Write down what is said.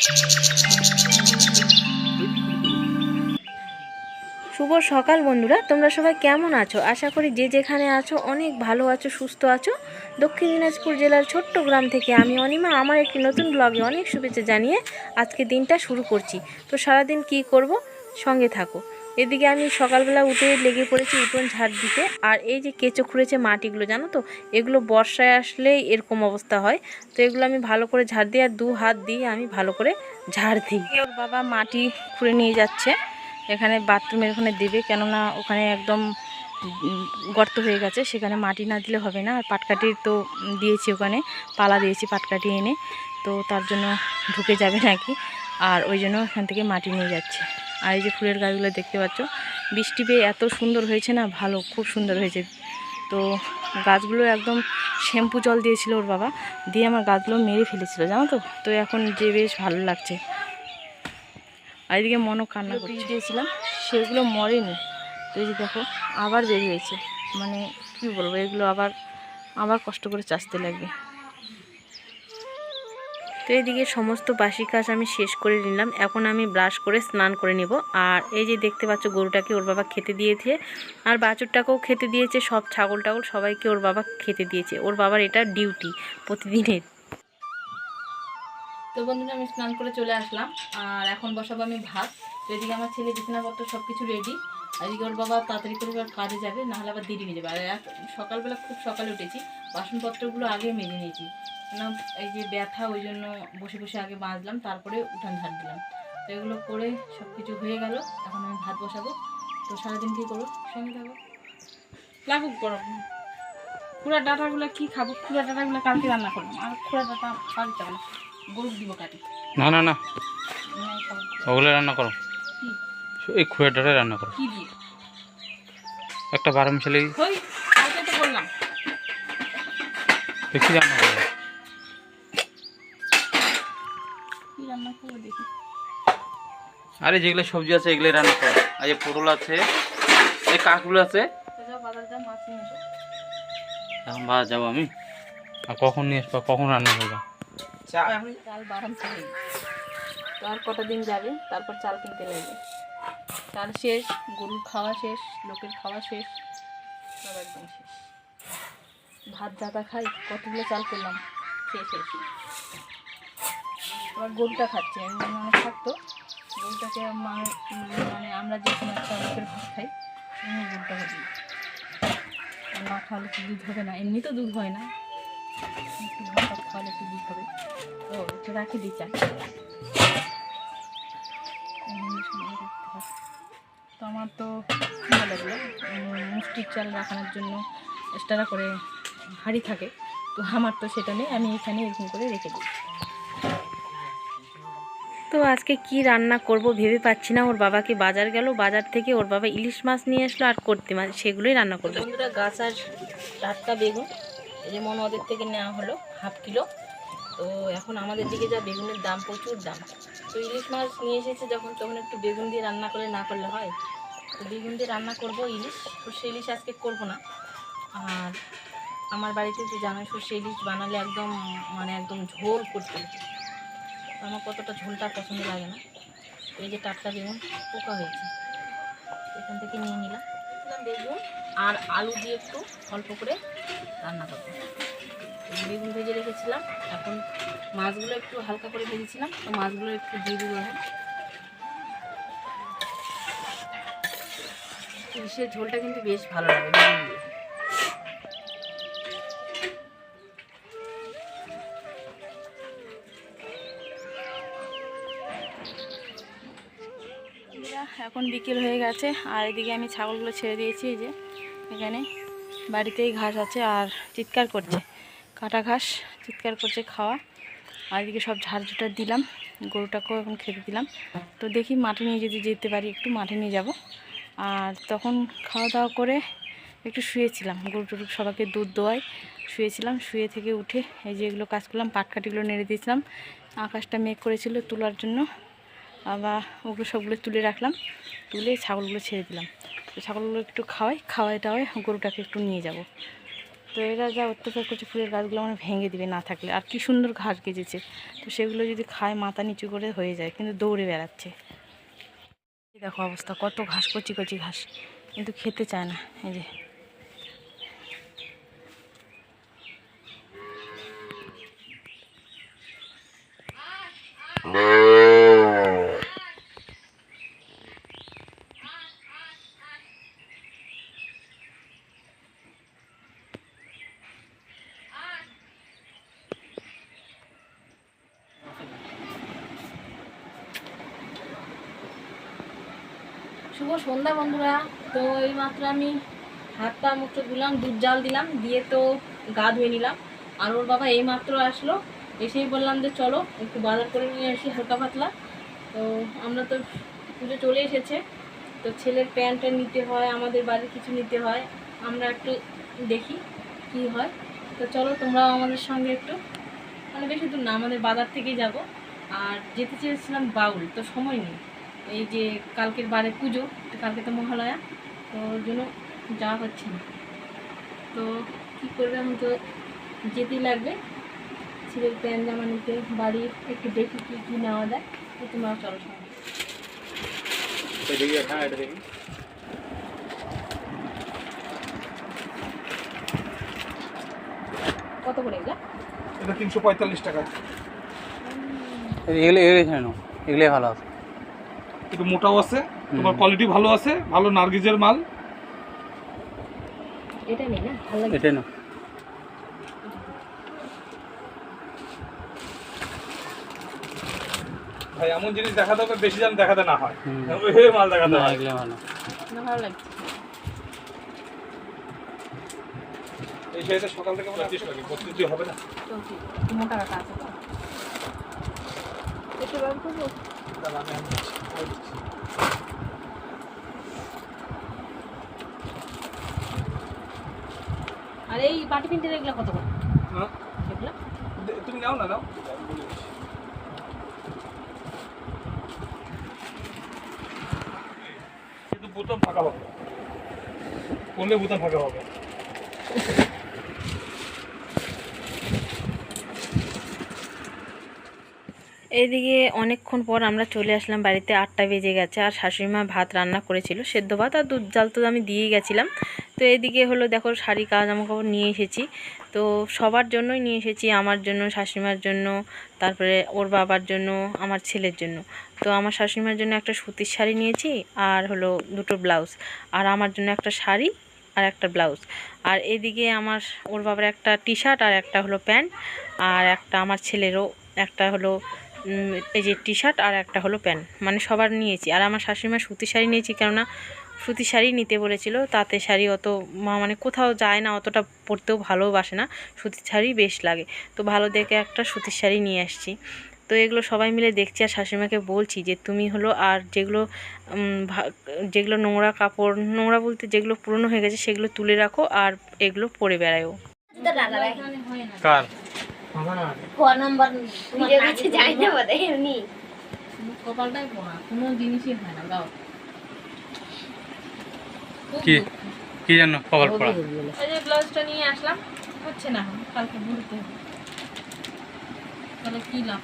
শুভ সকাল বন্ধুরা, তোমরা সবাই কেমন আছো? আশা করি যে যেখানে আছো, অনেক ভালো আছো, সুস্থ আছো। দক্ষিণ দিনাজপুর জেলার ছোট্ট গ্রাম থেকে আমি অনিমা, আমার একটি নতুন ব্লগে অনেক শুভেচ্ছা জানিয়ে আজকে দিনটা শুরু করছি। তো সারাদিন কি করব? সঙ্গে থাকো। এদিকে আমি সকালবেলা উঠে লেগে পড়েছি উঠোন ঝাড় দিতে। আর এই যে কেঁচো খুঁড়েছে মাটিগুলো, জানো তো? এগুলো বর্ষায় আসলেই এরকম অবস্থা হয়। তো এগুলো আমি ভালো করে ঝাড় দিই আর দু হাত দিয়ে আমি ভালো করে ঝাড় দিই। ওর বাবা মাটি খুঁড়ে নিয়ে যাচ্ছে। এখানে বাথরুমের ওখানে দেবে, কেননা ওখানে একদম গর্ত হয়ে গেছে। সেখানে মাটি না দিলে হবে না। আর পাটকাঠির তো দিয়েছি ওখানে, পালা দিয়েছি পাটকাঠি এনে। তো তার জন্য ঢুকে যাবে নাকি? আর ওই জন্য ওখান থেকে মাটি নিয়ে যাচ্ছে। আর এই যে ফুলের গাছগুলো দেখতে পাচ্ছ বৃষ্টি পেয়ে এত সুন্দর হয়েছে না ভালো খুব সুন্দর হয়েছে। তো গাছগুলো একদম শ্যাম্পু জল দিয়েছিল ওর বাবা দিয়ে আমার গাছগুলো মেরে ফেলেছিল জানো তো? তো এখন যে বেশ ভালো লাগছে। আর এদিকে মনও কান্না করছে। দিয়েছিলাম সেগুলো মরেনি। তো এই যে দেখো আবার বের হয়েছে মানে কি বলব এগুলো আবার আবার কষ্ট করে চাষতে লাগবে। তো এদিকে সমস্ত বাসি কাজ আমি শেষ করে নিলাম। এখন আমি ব্রাশ করে স্নান করে নেব। আর এই যে দেখতে পাচ্ছ গরুটাকে ওর বাবা খেতে দিয়েছে। আর বাছুরটাকেও খেতে দিয়েছে। সব ছাগল টাগল সবাইকে ওর বাবা খেতে দিয়েছে। ওর বাবার এটা ডিউটি প্রতিদিনের। তো বন্ধুরা, আমি স্নান করে চলে আসলাম। আর এখন বসাবো আমি ভাত। তো এদিকে আমার ছেলে বিছানাপত্র সব কিছু রেডি ওর বাবা তাড়াতাড়ি করে এবার কাজে যাবে নাহলে আবার দেরি হয়ে যাবে। আর এক- সকালবেলা খুব সকালে উঠেছি বাসনপত্রগুলো আগে মেজে নিয়েছি। কেন এই যে ব্যথা ওই জন্য বসে বসে আগে মাজলাম তারপরে উঠান ঝাড় দিলাম। তো এগুলো করে সব কিছু হয়ে গেল এখন আমি ভাত বসাবো। তো সারাদিন কী করব? সঙ্গে থাকো। লাগুক গরম। খুড়া ডাটাগুলো কি খাব? খুড়া ডাটাগুলো কালকে রান্না করলাম আর খুড়া ডাটা খাওয়া যাবে না। গরুক দিব কাটি। না না না। ওগুলো রান্না করো। কি এই খুঁড়ে ডারে রান্না করো। কি দিয়ে? একটা বারো মিশালে দেখি রান্না করো? আরে যেগুলো সবজি আছে এগুলো রান্না করো। আর এই পটল আছে এই কাকগুলো আছে। তো যাও বাজার যা মাছ নিয়ে এসো এখন বাদ যাব আমি। আর কখন নিয়ে আসব কখন রান্না করব? আমি চাল তো আর কটা দিন যাবে তারপর চাল কিনতে লাগবে। চাল শেষ, গরুর খাওয়া শেষ, লোকের খাওয়া শেষ, সব একদম শেষ। ভাত জাতা খাই, কতগুলো চাল করলাম শেষ শেষ আবার গরুটা খাচ্ছে এমনি মানে থাকতো, গরুটাকে মা- মানে আমরা যে কোনো একটা লোকের ভাত খাই সেখানে গরুটা আর না খাওয়ালে তো দুধ হবে না, এমনি তো দুধ হয় না। একটু ভাত খাওয়ালে একটু দুধ হবে। ও একটু রাখি দিই, চাল। আমার তো ভালো উম, মুষ্টির চাল রাখানোর জন্য এক্সট্রা করে হাঁড়ি থাকে। তো আমার তো সেটা নেই আমি এখানে এরকম করে রেখে দিই। তো আজকে কি রান্না করব ভেবে পাচ্ছি না। ওর বাবাকে বাজার গেল বাজার থেকে ওর বাবা ইলিশ মাছ নিয়ে আসলো আর করতে মাছ সেগুলোই রান্না করব। বন্ধুরা গাছ আর টাটকা বেগুন এই যেমন ওদের থেকে নেওয়া হলো হাফ কিলো। তো এখন আমাদের দিকে যা বেগুনের দাম প্রচুর দাম। তো ইলিশ মাছ নিয়ে এসেছে যখন তখন একটু বেগুন দিয়ে রান্না করলে না করলে হয়? বেগুন দিয়ে রান্না করব ইলিশ। সর্ষে ইলিশ আজকে করব না। আর আমার বাড়িতে যে জানো সর্ষে ইলিশ বানালে একদম মানে একদম ঝোল করতে আমার কতটা ঝোলটা পছন্দ লাগে না। এই যে টাটকা বেগুন পোকা হয়েছে। এখান থেকে নিয়ে নিলাম। বেগুন আর আলু দিয়ে একটু অল্প করে রান্না করব। বেগুন ভেজে রেখেছিলাম। এখন মাছগুলো একটু হালকা করে ভেজেছিলাম। তো মাছগুলো একটু দিয়ে দেবো এখন। ইলিশের ঝোলটা কিন্তু বেশ ভালো লাগে এখন বিকেল হয়ে গেছে, আর এদিকে আমি ছাগলগুলো ছেড়ে দিয়েছি, এই যে এখানে বাড়িতেই ঘাস আছে আর চিৎকার করছে, কাটা ঘাস, চিৎকার করছে খাওয়া। আর এদিকে সব ঝাড় ঝুটার দিলাম, গরুটাকেও এখন খেতে দিলাম। তো দেখি মাঠে নিয়ে যদি যেতে পারি, একটু মাঠে নিয়ে যাব। আর তখন খাওয়া দাওয়া করে একটু শুয়েছিলাম। গরু টরু সবাইকে দুধ দোয়াই শুয়েছিলাম। শুয়ে থেকে উঠে এই যে এগুলো কাজ করলাম, পাটকাঠিগুলো নেড়ে দিয়েছিলাম। আকাশটা মেঘ করেছিল তোলার জন্য। আবার ওগুলো সবগুলো তুলে রাখলাম। তুলে ছাগলগুলো ছেড়ে দিলাম। তো ছাগলগুলো একটু খাওয়াই খাওয়াই টাওয়াই গরুটাকে একটু নিয়ে যাব। তো এরা যা অত্যাচার করছে, ফুলের গাছগুলো মানে ভেঙে দিবে না থাকলে। আর কি সুন্দর ঘাস গেজেছে। তো সেগুলো যদি খায়, মাথা নিচু করে হয়ে যায়, কিন্তু দৌড়ে বেড়াচ্ছে। দেখো অবস্থা কত ঘাস কচি কচি ঘাস। কিন্তু খেতে চায় না এই যে। শুভ সন্ধ্যা বন্ধুরা। তো এই মাত্র আমি হাত পা মুখ ধুলাম, দুধ জাল দিলাম, দিয়ে তো গা ধুয়ে নিলাম। আর ওর বাবা এই মাত্র আসলো, এসেই বললাম যে চলো, একটু বাজার করে নিয়ে আসি হালকা পাতলা। তো আমরা তো পুজো চলে এসেছে, তো ছেলের প্যান্টটা নিতে হয়, আমাদের বাড়ির কিছু নিতে হয়, আমরা একটু দেখি কি হয়। তো চলো, তোমরাও আমাদের সঙ্গে একটু। মানে বেশি দূর না, আমাদের বাজার থেকেই যাব। আর যেতে চেয়েছিলাম বাউল, তো সময় নেই। এই যে কালকের বারে পুজো কালকে তো মহালয়া তো ওর জন্য যাওয়া হচ্ছে না। তো কী করবে আমি তো যেতেই লাগবে। ছেলের প্যান্ট জামা নিতে বাড়ি একটু দেখি কী কী নেওয়া যায় তো তোমরাও চলো সঙ্গে। হ্যাঁ কত করে এগুলা? এটা তিনশো পঁয়তাল্লিশ টাকা। এগুলো এগুলো এগুলোই ভালো আছে একটু মোটাও আছে তোমার কোয়ালিটি ভালো আছে ভালো নার্গিজের মাল। এটা নেই না? ভালো লাগে। এটাই না। ভাই এমন জিনিস দেখাতে হবে বেশি যেন দেখাতে না হয়। মাল দেখাতে হয়। এগুলো ভালো। না ভালো লাগছে। এই শাড়িটা সকাল থেকে মনে হয় বত্রিশ হবে না? মোটা আছে একটু করব? তাহলে আমি এখন দিচ্ছি, আমি দিচ্ছি। আর এই বাটি পিন্টের এগুলো কত করে না, এগুলো দে- তুমি নাও না নাও আমি বলে দিচ্ছি। কিন্তু বোতাম ফাঁকা হবে করলে বোতাম ফাঁকা হবে এইদিকে অনেকক্ষণ পর আমরা চলে আসলাম, বাড়িতে আটটা বেজে গেছে আর শাশুড়িমা ভাত রান্না করেছিল, সেদ্ধ ভাত আর দুধ জাল তো আমি দিয়েই গেছিলাম। তো এইদিকে হলো দেখো শাড়ি কাজ কাপড় নিয়ে এসেছি, তো সবার জন্যই নিয়ে এসেছি, আমার জন্য, শাশুড়িমার জন্য, তারপরে ওর বাবার জন্য, আমার ছেলের জন্য। তো আমার শাশুড়িমার জন্য একটা সুতির শাড়ি নিয়েছি আর হলো দুটো ব্লাউজ, আর আমার জন্য একটা শাড়ি আর একটা ব্লাউজ। আর এদিকে আমার ওর বাবার একটা টি শার্ট আর একটা হলো প্যান্ট, আর একটা আমার ছেলেরও একটা হলো এই যে টি শার্ট আর একটা হলো প্যান্ট। মানে সবার নিয়েছি। আর আমার শাশুড়িমা সুতি শাড়ি নিয়েছি কেননা সুতি শাড়ি নিতে বলেছিল। তাতে শাড়ি অত মা- মানে কোথাও যায় না অতটা পরতেও ভালোবাসে না। সুতির শাড়ি বেশ লাগে। তো ভালো দেখে একটা সুতির শাড়ি নিয়ে আসছি। তো এগুলো সবাই মিলে দেখছি আর শাশুড়িমাকে বলছি যে তুমি হলো আর যেগুলো ভা- যেগুলো নোংরা কাপড় নোংরা বলতে যেগুলো পুরনো হয়ে গেছে সেগুলো তুলে রাখো আর এগুলো পরে বেড়ায়ও। কার? কপালটাই পোড়া কোনো জিনিসই হয় না গাও কি? কি জানো কপাল পড়া? এই যে ব্লাউজটা নিয়ে আসলাম হচ্ছে না কালকে ঘুরতে হবে। তাহলে কি লাভ?